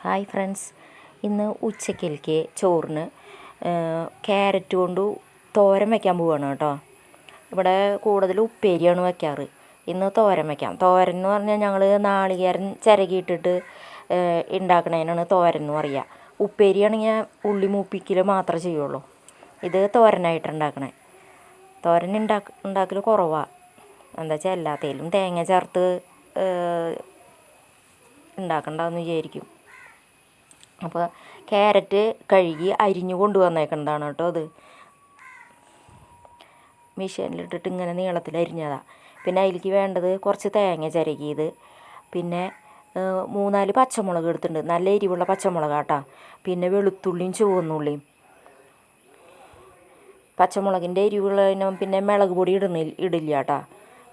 Hi friends. ഇന്ന് ഉച്ചക്കിലേക്ക് ചോറിന് carrot കൊണ്ട് തോരൻ വയ്ക്കാൻ പോവാണ് കേട്ടോ. ഇവിടെ കൂടുതൽ ഉപ്പേരിയാണ് വയ്ക്കാറ് ഇന്ന് തോരൻ വയ്ക്കാം തോരൻ എന്ന് പറഞ്ഞാൽ ഞങ്ങൾ നാളികേരൻ ചിരകിയിട്ടിട്ട് ഉണ്ടാക്കണേനാണ് തോരൻ എന്ന് പറയുക ഉപ്പേരിയാണെങ്കിൽ ഉള്ളി മൂപ്പിക്കൽ മാത്രമേ ചെയ്യുള്ളൂ. ഇത് തോരനായിട്ട് ഉണ്ടാക്കണേ. തോരൻ ഉണ്ടാക്ക ഉണ്ടാക്കൽ കുറവാണ് എന്താ വെച്ചാൽ എല്ലാത്തേലും തേങ്ങ ചേർത്ത് ഉണ്ടാക്കണ്ടെന്ന് വിചാരിക്കും. അപ്പോൾ ക്യാരറ്റ് കഴുകി അരിഞ്ഞു കൊണ്ടുവന്നേക്കുന്നതാണ് കേട്ടോ അത്. മെഷീനിലിട്ടിട്ട് ഇങ്ങനെ നീളത്തിൽ അരിഞ്ഞതാണ് പിന്നെ അതിലേക്ക് വേണ്ടത് കുറച്ച് തേങ്ങ ചിരകിയത്. പിന്നെ മൂന്നാൽ പച്ചമുളക് എടുത്തിട്ടുണ്ട്. നല്ല എരിവുള്ള പച്ചമുളക് കേട്ടോ പിന്നെ വെളുത്തുള്ളിയും ചുവന്നുള്ളിയും. പച്ചമുളകിന്റെ എരിവുള്ളതിനും പിന്നെ മുളക് പൊടി ഇടുന്ന ഇടില്ല കേട്ടോ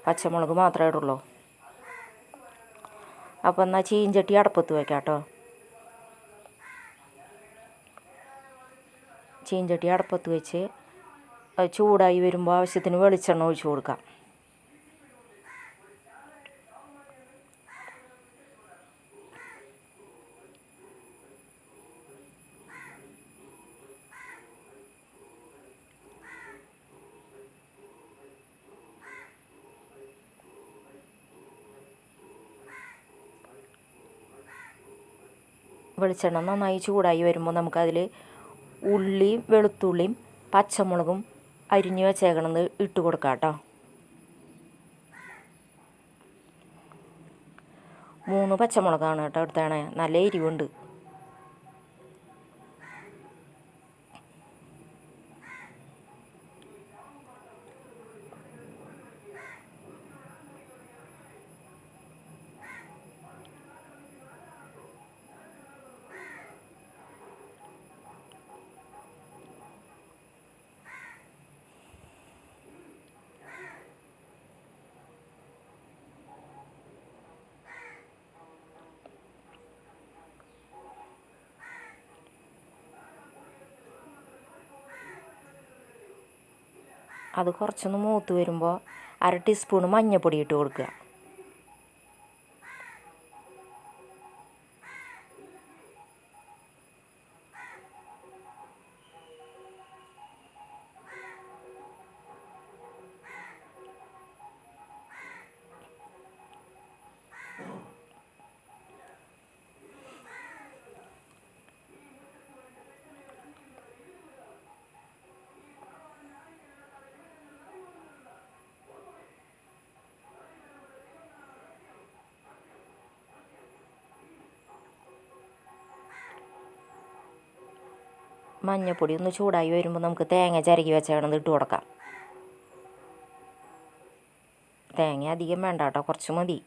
പച്ചമുളക് മാത്രമേ ഇടുള്ളൂ. അപ്പോൾ എന്നാൽ ചീഞ്ചട്ടി അടപ്പത്ത് വയ്ക്കാം കേട്ടോ ചീഞ്ചട്ടി അടപ്പത്ത് വെച്ച് ചൂടായി വരുമ്പോൾ ആവശ്യത്തിന് വെളിച്ചെണ്ണ ഒഴിച്ചു കൊടുക്കാം. വെളിച്ചെണ്ണ നന്നായി ചൂടായി വരുമ്പോൾ നമുക്കതിൽ ഉള്ളിയും വെളുത്തുള്ളിയും പച്ചമുളകും അരിഞ്ഞ് വെച്ചേക്കണത് ഇട്ട് കൊടുക്കാം കേട്ടോ മൂന്ന് പച്ചമുളകാണ് കേട്ടോ എടുത്തേണേ നല്ല എരിവുണ്ട്. അത് കുറച്ചൊന്ന് മൂത്ത് വരുമ്പോൾ അര ടീസ്പൂൺ മഞ്ഞൾപ്പൊടി ഇട്ട് കൊടുക്കുക. മഞ്ഞൾപ്പൊടി ഒന്ന് ചൂടായി വരുമ്പോൾ നമുക്ക് തേങ്ങ ചിരകി വെച്ചേക്കണത് ഇട്ട് കൊടുക്കാം. തേങ്ങ അധികം വേണ്ട കേട്ടോ കുറച്ച് മതി.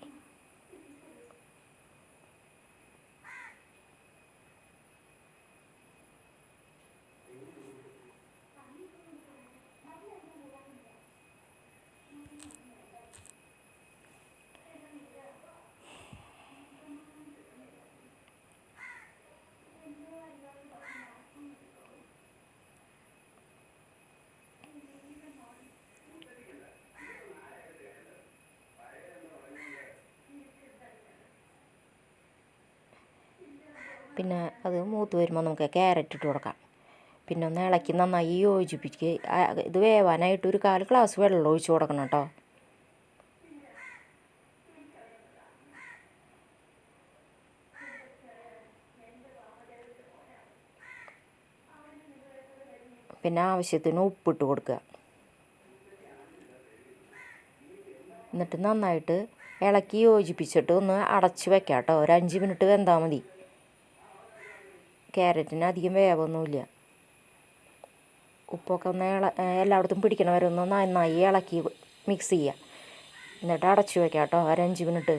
പിന്നെ അത് മൂത്ത് വരുമ്പോൾ നമുക്ക് ക്യാരറ്റ് ഇട്ട് കൊടുക്കാം. പിന്നെ ഒന്ന് ഇളക്കി നന്നായി യോജിപ്പിച്ച് ഇത് വേവാനായിട്ട് ഒരു കാൽ ഗ്ലാസ് വെള്ളം ഒഴിച്ച് കൊടുക്കണം കേട്ടോ. പിന്നെ ആവശ്യത്തിന് ഉപ്പിട്ട് കൊടുക്കുക. എന്നിട്ട് നന്നായിട്ട് ഇളക്കി യോജിപ്പിച്ചിട്ട് ഒന്ന് അടച്ച് വെക്കാം കേട്ടോ. ഒരു അഞ്ച് മിനിറ്റ് വെന്താൽ മതി. ക്യാരറ്റിന് അധികം വേവൊന്നുമില്ല. ഉപ്പൊക്കെ ഒന്ന് ഇള എല്ലായിടത്തും പിടിക്കണ ഒന്ന് നന്നായി ഇളക്കി മിക്സ് ചെയ്യുക എന്നിട്ട് അടച്ചു വയ്ക്കാം കേട്ടോ ഒരഞ്ച് മിനിറ്റ്.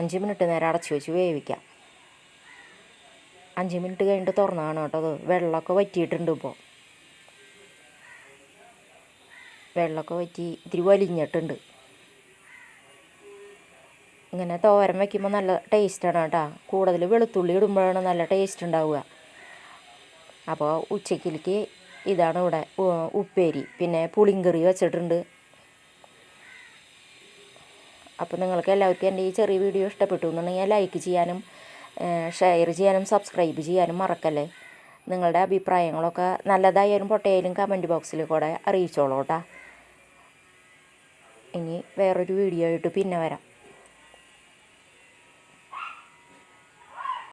അഞ്ച് മിനിറ്റ് നേരം അടച്ചു വെച്ച് വേവിക്കാം. അഞ്ച് മിനിറ്റ് കഴിഞ്ഞിട്ട് തുറന്നാണ് കേട്ടോ അത്. വെള്ളമൊക്കെ വറ്റിയിട്ടുണ്ട് ഇപ്പോൾ. വെള്ളമൊക്കെ വറ്റി ഇത്തിരി വലിഞ്ഞിട്ടുണ്ട്. ഇങ്ങനെ തോരൻ വയ്ക്കുമ്പോൾ നല്ല ടേസ്റ്റാണ് കേട്ടോ. കൂടുതൽ വെളുത്തുള്ളി ഇടുമ്പോഴാണ് നല്ല ടേസ്റ്റ് ഉണ്ടാവുക. അപ്പോൾ ഉച്ചക്കിലേക്ക് ഇതാണ് ഇവിടെ ഉപ്പേരി. പിന്നെ പുളിങ്കറി വെച്ചിട്ടുണ്ട്. അപ്പോൾ നിങ്ങൾക്ക് എല്ലാവർക്കും എന്റെ ഈ ചെറിയ വീഡിയോ ഇഷ്ടപ്പെട്ടു എന്നുണ്ടെങ്കിൽ ലൈക്ക് ചെയ്യാനും ഷെയർ ചെയ്യാനും സബ്സ്ക്രൈബ് ചെയ്യാനും മറക്കല്ലേ? നിങ്ങളുടെ അഭിപ്രായങ്ങളൊക്കെ നല്ലതായാലും പൊട്ടയായാലും കമന്റ് ബോക്സിൽ കൂടെ അറിയിച്ചോളൂ കേട്ടോ. ഇനി വേറൊരു വീഡിയോ ആയിട്ട് പിന്നെ വരാം.